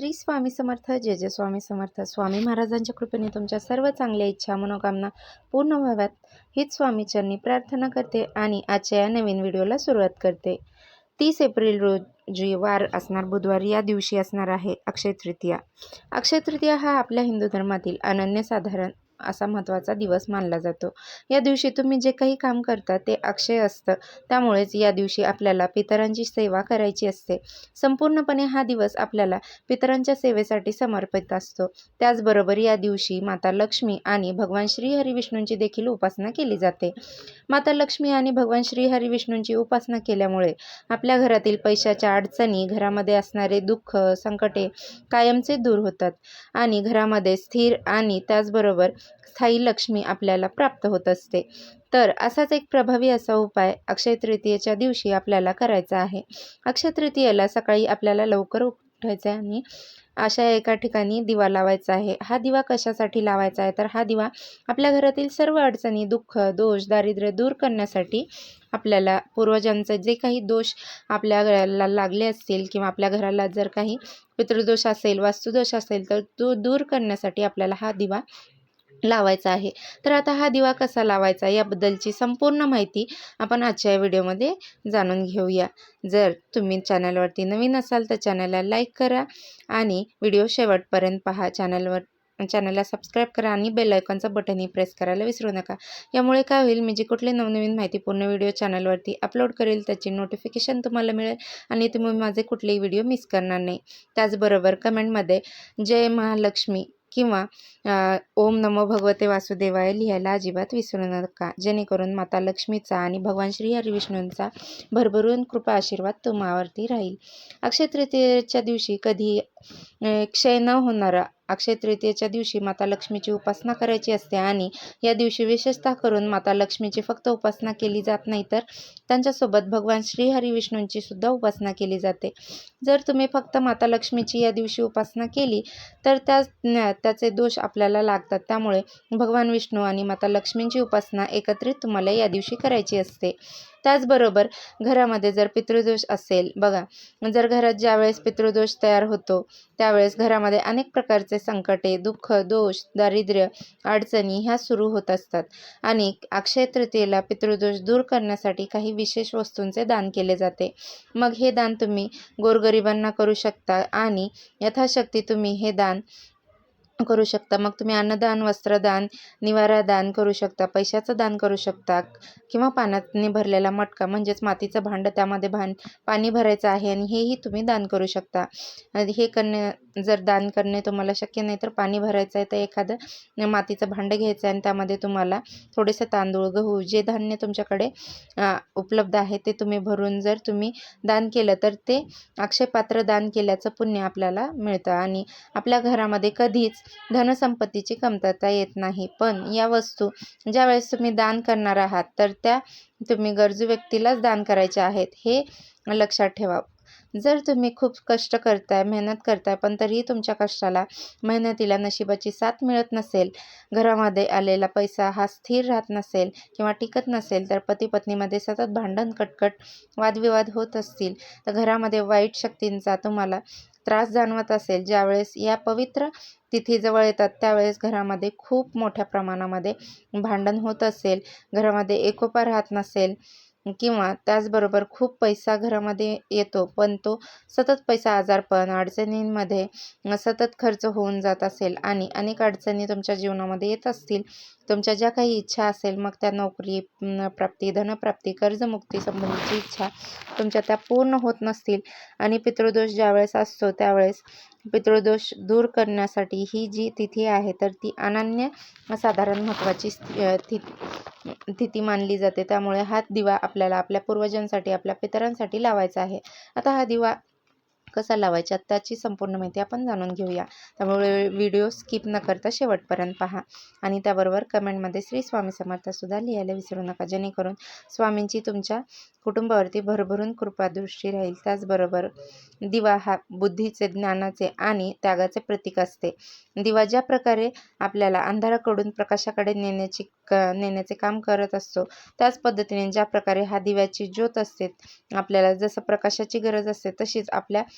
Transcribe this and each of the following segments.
श्री स्वामी समर्थ जय जय स्वामी समर्थ. स्वामी महाराजांच्या कृपेने तुमच्या सर्व चांगल्या इच्छा मनोकामना पूर्ण व्हाव्यात. हीच स्वामीचरणी प्रार्थना करते आणि आजच्या या नवीन व्हिडिओला सुरुवात करते. तीस एप्रिल रोजी वार असणार बुधवार या दिवशी असणार आहे अक्षय तृतीया. अक्षय तृतीया हा आपल्या हिंदू धर्मातील अनन्यसाधारण असा महत्त्वाचा दिवस मानला जातो. या दिवशी तुम्ही जे काही काम करता ते अक्षय असतं. त्यामुळेच या दिवशी आपल्याला पितरांची सेवा करायची असते. संपूर्णपणे हा दिवस आपल्याला पितरांच्या सेवेसाठी समर्पित असतो. त्याचबरोबर या दिवशी माता लक्ष्मी आणि भगवान श्री हरिविष्णूंची देखील उपासना केली जाते. माता लक्ष्मी आणि भगवान श्री हरिविष्णूंची उपासना केल्यामुळे आपल्या घरातील पैशाच्या अडचणी घरामध्ये असणारे दुःख संकटे कायमचे दूर होतात आणि घरामध्ये स्थिर आणि त्याचबरोबर स्थायी लक्ष्मी आपल्याला प्राप्त होत असते. तर असाच एक प्रभावी असा उपाय अक्षय तृतीयेच्या दिवशी आपल्याला करायचा आहे. अक्षय तृतीयेला सकाळी आपल्याला लवकर उठायचं आहे आणि अशा एका ठिकाणी दिवा लावायचा आहे. हा दिवा कशासाठी लावायचा आहे? तर हा दिवा आपल्या घरातील सर्व अडचणी दुःख दोष दारिद्र्य दूर करण्यासाठी आपल्याला पूर्वजांचे जे काही दोष आपल्या घराला लागले असतील किंवा आपल्या घराला जर काही पितृदोष असेल वास्तुदोष असेल तर तो दूर करण्यासाठी आपल्याला हा दिवा लावायचा आहे. तर आता हा दिवा कसा लावायचा याबद्दलची संपूर्ण माहिती आपण आजच्या व्हिडिओमध्ये जाणून घेऊया. जर तुम्ही चॅनलवरती नवीन असाल तर चॅनलला लाईक करा आणि व्हिडिओ शेवटपर्यंत पहा. चॅनलवर चॅनलला सबस्क्राईब करा आणि बेल आयकॉनचं बटनही प्रेस करायला विसरू नका. यामुळे काय होईल मी जे कुठली नवनवीन माहितीपूर्ण व्हिडिओ चॅनलवरती अपलोड करेल त्याची नोटिफिकेशन तुम्हाला मिळेल आणि तुम्ही माझे कुठलेही व्हिडिओ मिस करणार नाही. त्याचबरोबर कमेंटमध्ये जय महालक्ष्मी किंवा ओम नमो भगवते वासुदेवाय लिहायला अजिबात विसरू नका. जेणेकरून माता लक्ष्मीचा आणि भगवान श्री हरिविष्णूंचा भरभरून कृपा आशीर्वाद तुम्हावरती राहील. अक्षय तृतीयेच्या दिवशी कधी क्षय न होणारा अक्षय तृतीयेच्या दिवशी माता लक्ष्मीची उपासना करायची असते आणि या दिवशी विशेषतः करून माता लक्ष्मीची फक्त उपासना केली जात नाही तर त्यांच्यासोबत भगवान श्रीहरी विष्णूंची सुद्धा उपासना केली जाते. जर तुम्ही फक्त माता लक्ष्मीची या दिवशी उपासना केली तर त्या त्याचे दोष आपल्याला लागतात. त्यामुळे भगवान विष्णू आणि माता लक्ष्मींची उपासना एकत्रित तुम्हाला या दिवशी करायची असते. त्याचबरोबर घरामध्ये जर पितृदोष असेल बघा जर घरात ज्यावेळेस पितृदोष तयार होतो त्यावेळेस घरामध्ये अनेक प्रकारचे संकटे दुःख दोष दारिद्र्य अडचणी ह्या सुरू होत असतात. आणि अक्षय तृतीयेला पितृदोष दूर करण्यासाठी काही विशेष वस्तूंचे दान केले जाते. मग हे दान तुम्ही गोरगरिबांना करू शकता आणि यथाशक्ती तुम्ही हे दान करू शकता. मग तुम्ही अन्नदान वस्त्रदान निवारा दान करू शकता पैशाचं दान करू शकता किंवा पाण्याने भरलेला मटका म्हणजेच मातीचं भांडं त्यामध्ये भान पाणी भरायचं आहे आणि हेही तुम्ही दान करू शकता. हे करण्या जर दान करणे तुम्हाला शक्य नाही तर पाणी भरायचं आहे तर एखादं मातीचं भांडं घ्यायचं आहे आणि त्यामध्ये तुम्हाला थोडेसे तांदूळ गहू जे धान्य तुमच्याकडे उपलब्ध आहे ते तुम्ही भरून जर तुम्ही दान केलं तर ते अक्षयपात्र दान केल्याचं पुण्य आपल्याला मिळतं आणि आपल्या घरामध्ये कधीच धनसंपत्तीची कमतरता येत नाही. पण या वस्तू ज्यावेळेस तुम्ही दान करणार आहात तर त्या तुम्ही गरजू व्यक्तीलाच दान करायच्या आहेत हे लक्षात ठेवा. जर तुम्ही खूप कष्ट करताय मेहनत करताय पण तरीही तुमच्या कष्टाला मेहनतीला नशिबाची साथ मिळत नसेल घरामध्ये आलेला पैसा हा स्थिर राहत नसेल किंवा टिकत नसेल तर पती पत्नीमध्ये सतत भांडण कटकट वादविवाद होत असतील तर घरामध्ये वाईट शक्तींचा तुम्हाला त्रास जाणवत असेल. ज्यावेळेस या पवित्र तिथीजवळ येतात त्यावेळेस घरामध्ये खूप मोठ्या प्रमाणामध्ये भांडण होत असेल घरामध्ये एकोपा राहत नसेल किंवा त्याचबरोबर खूप पैसा घरामध्ये येतो पण तो सतत पैसा आजारपण अडचणींमध्ये सतत खर्च होऊन जात असेल आणि अनेक अडचणी तुमच्या जीवनामध्ये येत असतील तुमच्या ज्या काही इच्छा असेल मग त्या नोकरी प्राप्ती धनप्राप्ती कर्जमुक्ती संबंधीची इच्छा तुमच्या त्या पूर्ण होत नसतील आणि पितृदोष ज्यावेळेस असतो त्यावेळेस पितृदोष दूर करण्यासाठी ही जी तिथी आहे तर ती अनन्य साधारण महत्त्वाची तिथी मानली जाते. त्यामुळे हा दिवा आपल्याला आपल्या पूर्वजांसाठी आपल्या पितरांसाठी लावायचा आहे. आता हा दिवा कसा लावायचा त्याची संपूर्ण माहिती आपण जाणून घेऊया. त्यामुळे व्हिडिओ स्किप न करता शेवटपर्यंत पहा. आणि त्याबरोबर कमेंटमध्ये श्री स्वामी समर्थसुद्धा लिहायला विसरू नका. जेणेकरून स्वामींची तुमच्या कुटुंबावरती भरभरून कृपादृष्टी राहील. त्याचबरोबर दिवा हा बुद्धीचे ज्ञानाचे आणि त्यागाचे प्रतीक असते. दिवा ज्या प्रकारे आपल्याला अंधाराकडून प्रकाशाकडे नेण्याची क नेण्याचे काम करत असतो त्याच पद्धतीने ज्या प्रकारे हा दिव्याची ज्योत असते आपल्याला जसं प्रकाशाची गरज असते तशीच आपल्या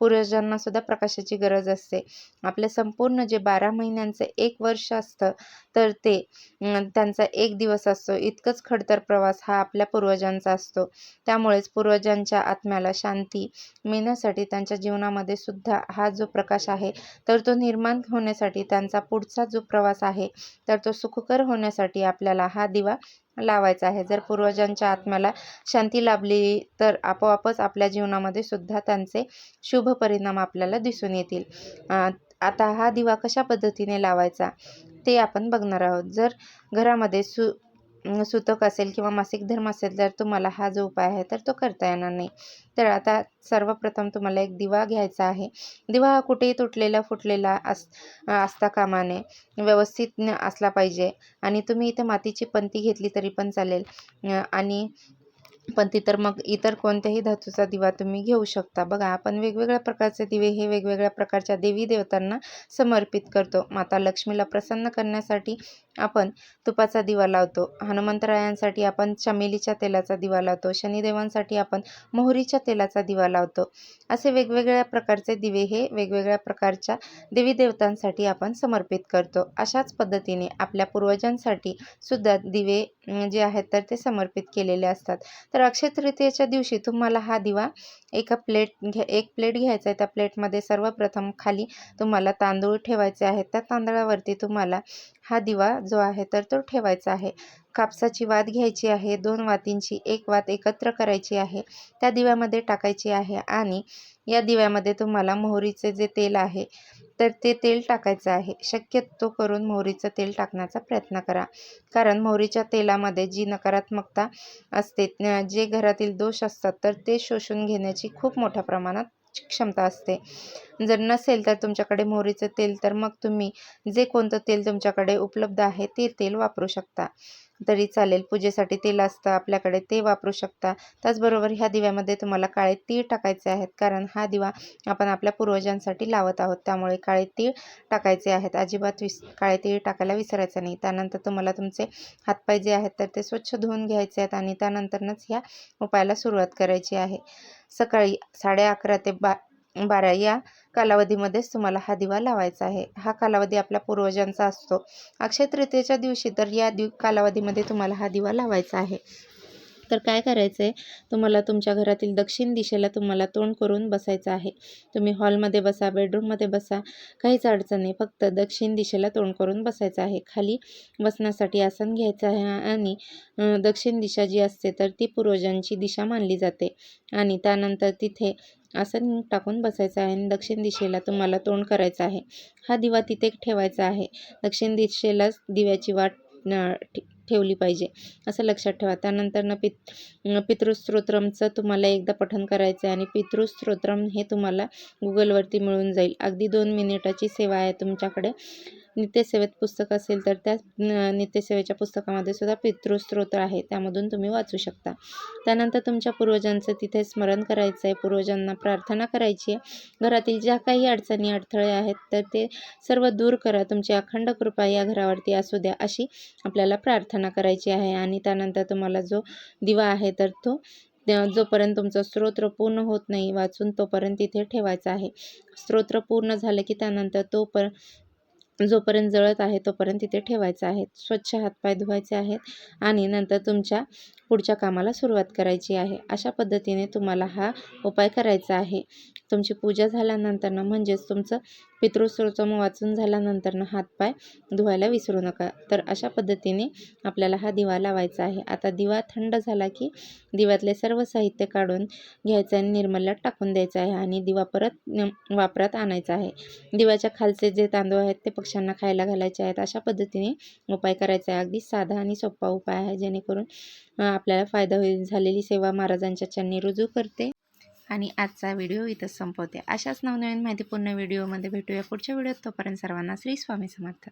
पूर्वजांना सुद्धा प्रकाशाची गरज असते. आपलं संपूर्ण जे बारा महिन्यांचं एक वर्ष असतं तर ते त्यांचा एक दिवस असतो. इतकंच खडतर प्रवास हा आपल्या पूर्वजांचा असतो. त्यामुळेच पूर्वजांच्या आत्म्याला शांती मिळण्यासाठी त्यांच्या जीवनामध्ये सुद्धा हा जो प्रकाश आहे तर तो निर्माण होण्यासाठी त्यांचा पुढचा जो प्रवास आहे तर तो सुखकर होण्यासाठी आपल्याला हा दिवा लावायचा आहे. जर पूर्वजांच्या आत्म्याला शांती लाभली तर आपोआपच आपल्या जीवनामध्ये सुद्धा त्यांचे शुभ शुभ परिणाम आपल्याला दिसून येतील. आता हा दिवा कशा पद्धतीने लावायचा ते आपण बघणार आहोत. जर घरामध्ये सु सुतक असेल किंवा मासिक धर्म असेल तर तुम्हाला हा जो उपाय आहे तर तो करता येणार नाही. तर आता सर्वप्रथम तुम्हाला एक दिवा घ्यायचा आहे. दिवा हा कुठेही तुटलेला फुटलेला अस असता कामाने व्यवस्थित असला पाहिजे आणि तुम्ही इथे मातीची पंती घेतली तरी पण चालेल. आणि पण तिथं तर मग इतर कोणत्याही धातूचा दिवा तुम्ही घेऊ शकता. बघा आपण वेगवेगळ्या प्रकारचे दिवे हे वेगवेगळ्या प्रकारच्या देवी देवतांना समर्पित करतो. माता लक्ष्मीला प्रसन्न करण्यासाठी आपण तुपाचा दिवा लावतो. हनुमंतरायांसाठी आपण चमेलीच्या तेलाचा दिवा लावतो. शनिदेवांसाठी आपण मोहरीच्या तेलाचा दिवा लावतो. असे वेगवेगळ्या प्रकारचे दिवे हे वेगवेगळ्या प्रकारच्या देवी देवतांसाठी आपण समर्पित करतो. अशाच पद्धतीने आपल्या पूर्वजांसाठी सुद्धा दिवे जे आहेत तर ते समर्पित केलेले असतात. तर अक्षय तृतीयेच्या दिवशी तुम्हाला हा दिवा एका प्लेट घ्या एक प्लेट घ्यायचा आहे. त्या प्लेटमध्ये सर्वप्रथम खाली तुम्हाला तांदूळ ठेवायचे आहेत. त्या तांदळावरती तुम्हाला हा दिवा जो आहे तर तो ठेवायचा आहे. कापसाची वात घ्यायची आहे. दोन वातींची एक वात एकत्र करायची आहे. त्या दिव्यामध्ये टाकायची आहे आणि या दिव्यामध्ये तुम्हाला मोहरीचे जे तेल आहे तर ते तेल टाकायचं आहे. शक्यतो करून मोहरीचं तेल टाकण्याचा प्रयत्न करा. कारण मोहरीच्या तेलामध्ये जी नकारात्मकता असते जे घरातील दोष असतात तर ते शोषून घेण्याची खूप मोठ्या प्रमाणात क्षमता असते. जर नसेल तर तुमच्याकडे मोहरीचं तेल तर मग तुम्ही जे कोणतं तेल तुमच्याकडे उपलब्ध आहे ते तेल वापरू शकता. तरी चालेल. पूजेसाठी तेल असतं आपल्याकडे ते वापरू शकता. त्याचबरोबर ह्या दिव्यामध्ये तुम्हाला काळे तीळ टाकायचे आहेत कारण हा दिवा आपण आपल्या पूर्वजांसाठी लावत आहोत. त्यामुळे काळे तीळ टाकायचे आहेत. अजिबात विस काळे तीळ टाकायला विसरायचं नाही. त्यानंतर तुम्हाला तुमचे हातपाय जे आहेत तर ते स्वच्छ धुवून घ्यायचे आहेत आणि त्यानंतरच ह्या उपायाला सुरुवात करायची आहे. सकाळी साडे अकरा ते बा बारा या कालावधीमध्येच तुम्हाला हा दिवा लावायचा आहे. हा कालावधी आपल्या पूर्वजांचा असतो. अक्षय तृतीयेच्या दिवशी तर या दिव कालावधीमध्ये तुम्हाला हा दिवा लावायचा आहे. तर काय करायचं आहे तुम्हाला तुमच्या घरातील दक्षिण दिशेला तुम्हाला तोंड करून बसायचं आहे. तुम्ही हॉलमध्ये बसा बेडरूममध्ये बसा. काहीच अडचण नाही. फक्त दक्षिण दिशेला तोंड करून बसायचं आहे. खाली बसण्यासाठी आसन घ्यायचं आहे आणि दक्षिण दिशा जी असते तर ती पूर्वजांची दिशा मानली जाते. आणि त्यानंतर तिथे आसन टाकून बसायचं आहे. आणि दक्षिण दिशेला तुम्हाला तोंड करायचं आहे. हा दिवा तिथे ठेवायचा आहे. दक्षिण दिशेलाच दिव्याची वाट ठेवली पाहिजे. असं लक्षात ठेवा. त्यानंतर न पित पितृस्तोत्रमचं तुम्हाला एकदा पठन करायचं आहे. आणि पितृस्तोत्रम हे तुम्हाला गुगलवरती मिळून जाईल. अगदी दोन मिनिटाची सेवा आहे तुमच्याकडे. नित्यसेवेत पुस्तक असेल तर त्या नित्यसेवेच्या पुस्तकामध्ये सुद्धा पितृस्तोत्र आहे. त्यामधून तुम्ही वाचू शकता. त्यानंतर तुमच्या पूर्वजांचं तिथे स्मरण करायचं आहे पूर्वजांना प्रार्थना करायची आहे. घरातील ज्या काही अडचणी अडथळे आहेत तर ते सर्व दूर करा. तुमची अखंड कृपा या घरावरती असू द्या अशी आपल्याला प्रार्थना करायची आहे. आणि त्यानंतर तुम्हाला जो दिवा आहे तर तो जोपर्यंत तुमचं स्तोत्र पूर्ण होत नाही वाचून तोपर्यंत तिथे ठेवायचा आहे. स्तोत्र पूर्ण झालं की त्यानंतर तो पर जोपर्यंत जळत आहे तोपर्यंत तिथे ठेवायचं आहे. स्वच्छ हातपाय धुवायचे आहेत आणि नंतर तुमच्या पुढच्या कामाला सुरुवात करायची आहे. अशा पद्धतीने तुम्हाला हा उपाय करायचा आहे. तुमची पूजा झाल्यानंतरनं म्हणजेच तुमचं पितृस्तोत्रम वाचून झाल्यानंतरनं हातपाय धुवायला विसरू नका. तर अशा पद्धतीने आपल्याला हा दिवा लावायचा आहे. आता दिवा थंड झाला की दिव्यातले सर्व साहित्य काढून घ्यायचं आणि निर्मल्यात टाकून द्यायचं आहे आणि दिवा परत वापरात आणायचा आहे. दिव्याच्या खालचे जे तांदूळ आहेत ते पक्ष्यांना खायला घालायचे आहेत. अशा पद्धतीने उपाय करायचा आहे. अगदी साधा आणि सोपा उपाय आहे. जेणेकरून आपल्याला फायदा होईल झालेली सेवा महाराजांच्या चरणी रुजू करते. आणि आजचा व्हिडिओ इथं संपवते. अशाच नवनवीन माहितीपूर्ण व्हिडिओमध्ये भेटूया पुढच्या व्हिडिओत. तोपर्यंत सर्वांना श्री स्वामी समर्थ.